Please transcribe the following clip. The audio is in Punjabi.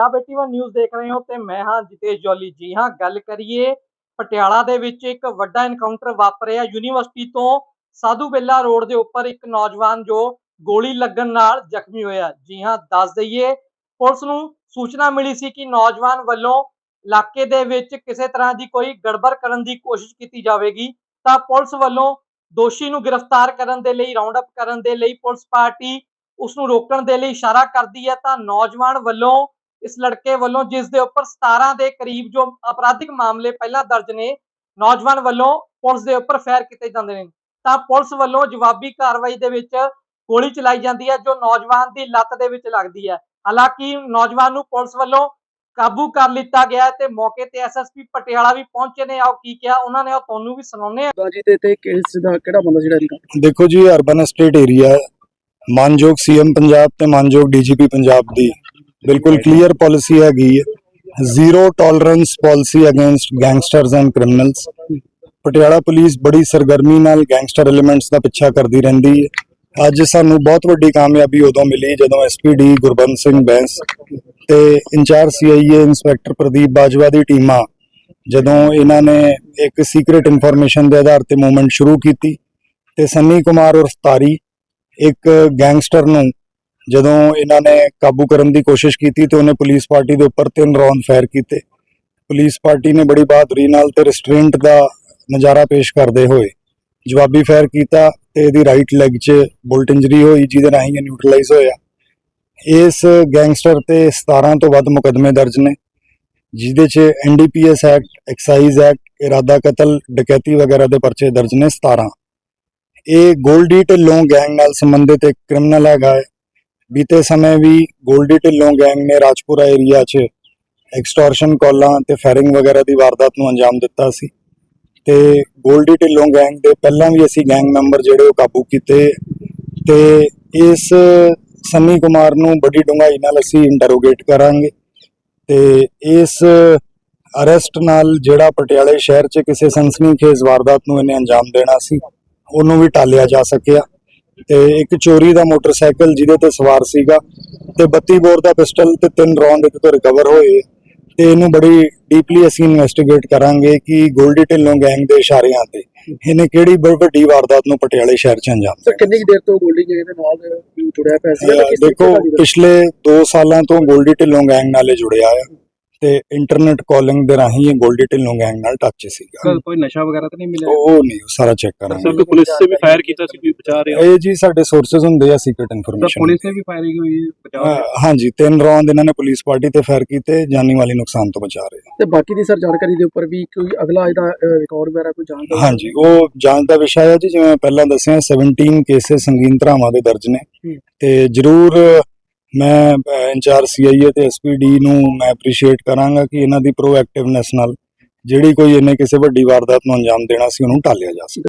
ਪੰਜਾਬ 81 ਨਿਊਜ਼ ਦੇਖ ਰਹੇ ਹੋ ਤੇ ਮੈਂ ਹਾਂ ਜਿਤੇਸ਼ ਜੋਲੀ ਜੀ। ਹਾਂ, ਗੱਲ ਕਰੀਏ, ਪਟਿਆਲਾ ਦੇ ਵਿੱਚ ਇੱਕ ਵੱਡਾ ਐਨਕਾਊਂਟਰ ਵਾਪਰਿਆ ਯੂਨੀਵਰਸਿਟੀ ਤੋਂ ਸਾਧੂ ਬੇਲਾ ਰੋਡ ਦੇ ਉੱਪਰ ਇੱਕ ਨੌਜਵਾਨ ਜੋ ਗੋਲੀ ਲੱਗਣ ਨਾਲ ਜ਼ਖਮੀ ਹੋਇਆ। ਜੀ ਹਾਂ, ਦੱਸ ਦਈਏ, ਪੁਲਿਸ ਨੂੰ ਸੂਚਨਾ ਮਿਲੀ ਸੀ ਕਿ ਨੌਜਵਾਨ ਵੱਲੋਂ ਇਲਾਕੇ ਦੇ ਵਿੱਚ ਕਿਸੇ ਤਰ੍ਹਾਂ ਦੀ ਕੋਈ ਗੜਬੜ ਕਰਨ ਦੀ ਕੋਸ਼ਿਸ਼ ਕੀਤੀ ਜਾਵੇਗੀ। ਤਾਂ ਪੁਲਿਸ ਵੱਲੋਂ ਦੋਸ਼ੀ ਨੂੰ ਗ੍ਰਿਫਤਾਰ ਕਰਨ ਦੇ ਲਈ ਰਾਉਂਡ ਅਪ ਕਰਨ ਦੇ ਲਈ ਪੁਲਿਸ ਪਾਰਟੀ ਉਸ ਨੂੰ ਰੋਕਣ ਦੇ ਲਈ ਇਸ਼ਾਰਾ ਕਰਦੀ ਹੈ। ਤਾਂ ਨੌਜਵਾਨ ਵੱਲੋਂ ਇਸ ਲੜਕੇ ਵੱਲੋਂ ਜਿਸ ਦੇ ਉੱਪਰ 17 ਦੇ ਕਰੀਬ ਜੋ ਅਪਰਾਧਿਕ ਮਾਮਲੇ ਪਹਿਲਾਂ ਦਰਜ ਨੇ ਨੌਜਵਾਨ ਵੱਲੋਂ ਪੁਲਿਸ ਦੇ ਉੱਪਰ ਫਾਇਰ ਕੀਤੇ ਜਾਂਦੇ ਨੇ। ਤਾਂ ਪੁਲਿਸ ਵੱਲੋਂ ਜਵਾਬੀ ਕਾਰਵਾਈ ਦੇ ਵਿੱਚ ਗੋਲੀ ਚਲਾਈ ਜਾਂਦੀ ਹੈ ਜੋ ਨੌਜਵਾਨ ਦੀ ਲੱਤ ਦੇ ਵਿੱਚ ਲੱਗਦੀ ਹੈ। ਹਾਲਾਂਕਿ ਨੌਜਵਾਨ ਨੂੰ ਪੁਲਿਸ ਵੱਲੋਂ ਕਾਬੂ ਕਰ ਲਿੱਤਾ ਗਿਆ ਤੇ ਮੌਕੇ ਤੇ ਐਸਐਸਪੀ ਪਟਿਆਲਾ ਵੀ ਪਹੁੰਚੇ ਨੇ। ਆਓ ਕੀ ਕਿਹਾ ਉਹਨਾਂ ਨੇ ਉਹ ਤੁਹਾਨੂੰ ਵੀ ਸੁਣਾਉਂਦੇ ਆ ਬਾਜੀ ਦੇ ਤੇ ਕੇਸ ਦਾ ਕਿਹੜਾ ਬੰਦਾ ਜਿਹੜਾ ਦੇਖੋ ਜੀ ਅਰਬਨ ਸਟੇਟ ਏਰੀਆ ਮਾਨਯੋਗ ਸੀਐਮ ਪੰਜਾਬ ਤੇ ਮਾਨਯੋਗ ਡੀਜੀਪੀ ਪੰਜਾਬ ਦੀ। ਬਿਲਕੁਲ ਕਲੀਅਰ ਪਾਲਿਸੀ ਹੈਗੀ ਹੈ। Zero tolerance policy against gangsters and criminals Patiala police ਬੜੀ ਸਰਗਰਮੀ ਨਾਲ ਗੈਂਗਸਟਰ ਐਲੀਮੈਂਟਸ ਦਾ ਪਿੱਛਾ ਕਰਦੀ ਰਹਿੰਦੀ ਹੈ। ਅੱਜ ਸਾਨੂੰ ਬਹੁਤ ਵੱਡੀ ਕਾਮਯਾਬੀ ਉਦੋਂ ਮਿਲੀ ਜਦੋਂ ਐਸਪੀਡੀ ਗੁਰਬੰਸ ਸਿੰਘ ਬੈਂਸ ਤੇ incharge CIA inspector Pradeep Bajwa ਦੀ ਟੀਮਾਂ ਜਦੋਂ ਇਹਨਾਂ ਨੇ ਇੱਕ ਸੀਕ੍ਰੀਟ ਇਨਫੋਰਮੇਸ਼ਨ ਦੇ ਆਧਾਰ ਤੇ ਮੂਵਮੈਂਟ ਸ਼ੁਰੂ ਕੀਤੀ ਤੇ ਸੰਨੀ ਕੁਮਾਰ ਉਰਫ ਤਾਰੀ ਇੱਕ ਗੈਂਗਸਟਰ ਨੂੰ ਜਦੋਂ ਇਹਨਾਂ ਨੇ ਕਾਬੂ ਕਰਨ ਦੀ ਕੋਸ਼ਿਸ਼ ਕੀਤੀ ਤੇ ਉਹਨੇ ਪੁਲਿਸ ਪਾਰਟੀ ਦੇ ਉੱਪਰ ਤਿੰਨ ਰੌਂਦ ਫਾਇਰ ਕੀਤੇ। ਪੁਲਿਸ ਪਾਰਟੀ ਨੇ ਬੜੀ ਬਹਾਦਰੀ ਨਾਲ ਤੇ ਰੈਸਟੋਰੈਂਟ ਦਾ ਨਜ਼ਾਰਾ ਪੇਸ਼ ਕਰਦੇ ਹੋਏ ਜਵਾਬੀ ਫਾਇਰ ਕੀਤਾ ਤੇ ਇਹਦੀ ਰਾਈਟ ਲੈਗ 'ਚ ਬੁਲਟ ਇੰਜਰੀ ਹੋਈ ਜਿਹਦੇ ਰਾਹੀਂ ਇਹ ਨਿਊਟਰਲਾਈਜ਼ ਹੋਇਆ। ਇਸ ਗੈਂਗਸਟਰ ਤੇ 17 ਤੋਂ ਵੱਧ ਮੁਕੱਦਮੇ ਦਰਜ ਨੇ, ਜਿਹਦੇ 'ਚ ਐਨਡੀਪੀਐਸ ਐਕਟ ਐਕਸਾਈਜ਼ ਐਕਟ ਇਰਾਦਾ ਕਤਲ, ਡਕੈਤੀ ਵਗੈਰਾ ਦੇ ਪਰਚੇ ਦਰਜ ਨੇ 17 ਇਹ ਗੋਲਡੀ ਢਿੱਲੋਂ ਗੈਂਗ ਨਾਲ ਸੰਬੰਧਿਤ ਇੱਕ ਕ੍ਰਿਮੀਨਲ ਹੈਗਾ ਹੈ ਬੀਤੇ ਸਮੇਂ ਵੀ ਗੋਲਡੀ ਢਿੱਲੋਂ ਗੈਂਗ ਨੇ ਰਾਜਪੁਰਾ ਏਰੀਆ 'ਚ ਐਕਸਟੋਰਸ਼ਨ ਕਾਲਾਂ ਤੇ ਫੈਰਿੰਗ ਵਗੈਰਾ ਦੀ ਵਾਰਦਾਤ ਨੂੰ ਅੰਜਾਮ ਦਿੱਤਾ ਸੀ। ਤੇ ਗੋਲਡੀ ਢਿੱਲੋਂ ਗੈਂਗ ਦੇ ਪਹਿਲਾਂ ਵੀ ਅਸੀਂ ਗੈਂਗ ਮੈਂਬਰ ਜਿਹੜੇ ਉਹ ਕਾਬੂ ਕੀਤੇ ਤੇ ਇਸ ਸੰਨੀ ਕੁਮਾਰ ਨੂੰ ਬੜੀ ਡੂੰਘਾਈ ਨਾਲ ਅਸੀਂ ਇੰਟਰੋਗੇਟ ਕਰਾਂਗੇ ਤੇ ਇਸ ਅਰੈਸਟ ਨਾਲ ਜਿਹੜਾ ਪਟਿਆਲੇ ਸ਼ਹਿਰ 'ਚ ਕਿਸੇ ਸਨਸਨੀਖੇਜ਼ ਵਾਰਦਾਤ ਨੂੰ ਇਹਨੇ ਅੰਜਾਮ ਦੇਣਾ ਸੀ, ਉਹਨੂੰ ਵੀ ਟਾਲਿਆ ਜਾ ਸਕਿਆ। ਤੇ ਇੱਕ ਚੋਰੀ ਦਾ ਮੋਟਰਸਾਈਕਲ ਜਿਹਦੇ ਤੇ ਸਵਾਰ ਸੀਗਾ ਤੇ 32 ਬੋਰ ਦਾ ਪਿਸਟਲ ਤੇ ਤਿੰਨ ਰੌਂਦ ਇਹਦੇ ਤੋਂ ਰਿਕਵਰ ਹੋਏ। ਤੇ ਇਹਨੂੰ ਬੜੀ ਡੀਪਲੀ ਅਸੀਂ ਇਨਵੈਸਟੀਗੇਟ ਕਰਾਂਗੇ ਕਿ ਗੋਲਡੀ ਢਿੱਲੋਂ ਗੈਂਗ ਦੇ ਇਸ਼ਾਰਿਆਂ ਤੇ ਇਹਨੇ ਕਿਹੜੀ ਬੜੀ ਵੱਡੀ ਵਾਰਦਾਤ ਨੂੰ ਪਟਿਆਲੇ ਸ਼ਹਿਰ 'ਚ ਅੰਜਾਮ ਸਰ ਕਿੰਨੀ ਦੇਰ ਤੋਂ ਗੋਲਡੀ ਗੈਂਗ ਦੇ ਨਾਲ ਜੁੜਿਆ ਪਿਆ ਸੀ ਦੇਖੋ ਪਿਛਲੇ 2 ਸਾਲਾਂ ਤੋਂ ਗੋਲਡੀ ਢਿੱਲੋਂ ਗੈਂਗ ਨਾਲ ਜੁੜਿਆ ਆ। ਤੇ ਇੰਟਰਨੈਟ ਕਾਲਿੰਗ ਦੇ ਰਾਹੀਂ ਇਹ ਗੋਲਡੀ ਢਿੱਲੋਂ ਗੈਂਗ ਨਾਲ ਟੱਚ ਸੀਗਾ। ਕੋਈ ਨਸ਼ਾ ਵਗੈਰਾ ਤਾਂ ਨਹੀਂ ਮਿਲਿਆ? ਉਹ ਨਹੀਂ ਉਹ ਸਾਰਾ ਚੈੱਕ ਕਰਾਂਗੇ। ਸਰ ਪੁਲਿਸ ਨੇ ਵੀ ਫਾਇਰ ਕੀਤਾ ਸੀ ਕੋਈ ਬਚਾ ਰਿਹਾ ਇਹ ਜੀ ਸਾਡੇ ਸੋਰਸਸ ਹੁੰਦੇ ਆ ਸੀਕ੍ਰੀਟ ਤਾਂ ਇਨਫੋਰਮੇਸ਼ਨ ਪੁਲਿਸ ਨੇ ਵੀ ਫਾਇਰਿੰਗ ਹੋਈ ਹੈ ਬਚਾ ਰਿਹਾ ਹਾਂਜੀ ਤਿੰਨ ਰੌਂਦ ਇਹਨਾਂ ਨੇ ਪੁਲਿਸ ਪਾਰਟੀ ਤੇ ਫਾਇਰ ਕੀਤੇ ਜਾਨੀ ਵਾਲੀ ਨੁਕਸਾਨ ਤੋਂ ਬਚਾ ਰਹੇ ਤੇ ਬਾਕੀ ਦੀ ਸਰ ਜਾਣਕਾਰੀ ਦੇ ਉੱਪਰ ਵੀ ਕੋਈ ਅਗਲਾ ਇਹਦਾ ਰਿਕਾਰਡ ਵਗੈਰਾ ਕੋਈ ਜਾਣਦਾ ਹਾਂਜੀ ਉਹ ਜਾਂਚ ਦਾ ਵਿਸ਼ਾ ਹੈ ਜੀ ਜਿਵੇਂ ਪਹਿਲਾਂ ਦੱਸਿਆ 17 ਕੇਸਿਸ ਸੰਗੀਨ ਧਾਰਾਵਾਂ ਦੇ ਦਰਜ ਨੇ। ਤੇ ਜ਼ਰੂਰ ਮੈਂ ਇੰਚਾਰਜ ਸੀਆਈਏ ਤੇ ਐਸਪੀਡੀ ਨੂੰ ਮੈਂ ਅਪਰੀਸ਼ੀਏਟ ਕਰਾਂਗਾ ਕਿ ਇਹਨਾਂ ਦੀ ਪ੍ਰੋਐਕਟਿਵਨੈਸ ਨਾਲ ਜਿਹੜੀ ਕੋਈ ਇਹਨੇ ਕਿਸੇ ਵੱਡੀ ਵਾਰਦਾਤ ਨੂੰ ਅੰਜਾਮ ਦੇਣਾ ਸੀ, ਉਹਨੂੰ ਟਾਲਿਆ ਜਾ ਸਕੇ।